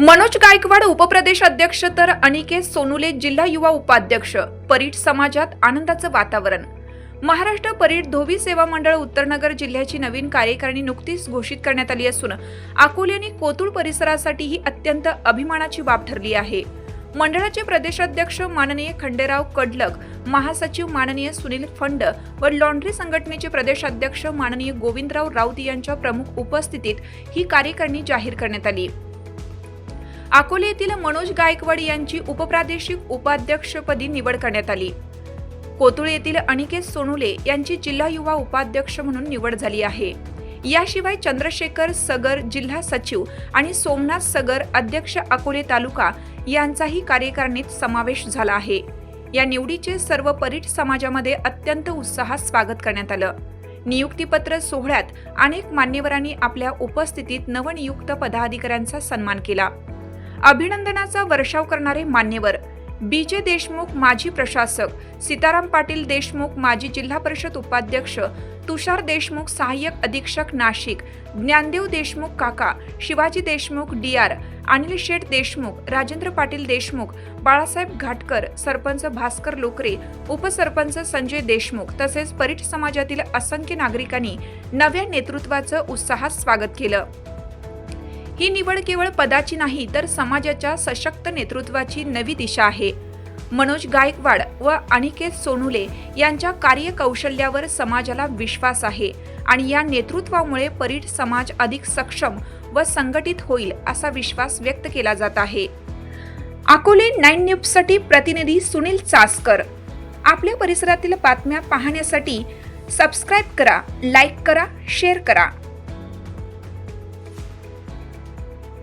मनोज गायकवाड उपप्रदेश अध्यक्ष तर अनिकेत सोनुले जिल्हा युवा उपाध्यक्ष परीट समाजात आनंदाचं वातावरण. महाराष्ट्र परीट धोबी सेवा मंडळ उत्तरनगर जिल्ह्याची नवीन कार्यकारिणी नुकतीच घोषित करण्यात आली असून अकोले आणि कोतुळ परिसरासाठी ही अत्यंत अभिमानाची बाब ठरली आहे. मंडळाचे प्रदेशाध्यक्ष माननीय खंडेराव कडलक महासचिव माननीय सुनील फंड व लॉन्ड्री संघटनेचे प्रदेशाध्यक्ष माननीय गोविंदराव राऊत यांच्या प्रमुख उपस्थितीत ही कार्यकारिणी जाहीर करण्यात आली. अकोले येथील मनोज गायकवाड यांची उपप्रादेशिक उपाध्यक्षपदी निवड करण्यात आली. कोतुळ येथील अनिकेत सोनुले यांची जिल्हा युवा उपाध्यक्ष म्हणून निवड झाली आहे. याशिवाय चंद्रशेखर सगर जिल्हा सचिव आणि सोमनाथ सगर अध्यक्ष अकोले तालुका यांचाही कार्यकारिणीत समावेश झाला आहे. या निवडीचे सर्व परीट समाजामध्ये अत्यंत उत्साहात स्वागत करण्यात आलं. नियुक्तीपत्र सोहळ्यात अनेक मान्यवरांनी आपल्या उपस्थितीत नवनियुक्त पदाधिकाऱ्यांचा सन्मान केला. अभिनंदनाचा वर्षाव करणारे मान्यवर. बी. जे. देशमुख माजी प्रशासक. सीताराम पाटील देशमुख माजी जिल्हा परिषद उपाध्यक्ष. तुषार देशमुख सहाय्यक अधीक्षक नाशिक. ज्ञानदेव देशमुख काका. शिवाजी देशमुख डी आर अनिल शेठ देशमुख राजेंद्र पाटील देशमुख बाळासाहेब घाटकर सरपंच भास्कर लोकरे उपसरपंच संजय देशमुख तसेच परीट समाजातील असंख्य नागरिकांनी नव्या नेतृत्वाचं उत्साहात स्वागत केलं. ही निवड केवळ पदाची नाही तर समाजाच्या सशक्त नेतृत्वाची नवी दिशा आहे. मनोज गायकवाड व अनिकेत सोनुले यांच्या कार्यकौशल्यावर समाजाला विश्वास आहे आणि या नेतृत्वामुळे परीट समाज अधिक सक्षम व संघटित होईल असा विश्वास व्यक्त केला जात आहे. अकोले नाईन न्यूजसाठी प्रतिनिधी सुनील चासकर. आपल्या परिसरातील बातम्या पाहण्यासाठी सबस्क्राईब करा लाईक करा शेअर करा.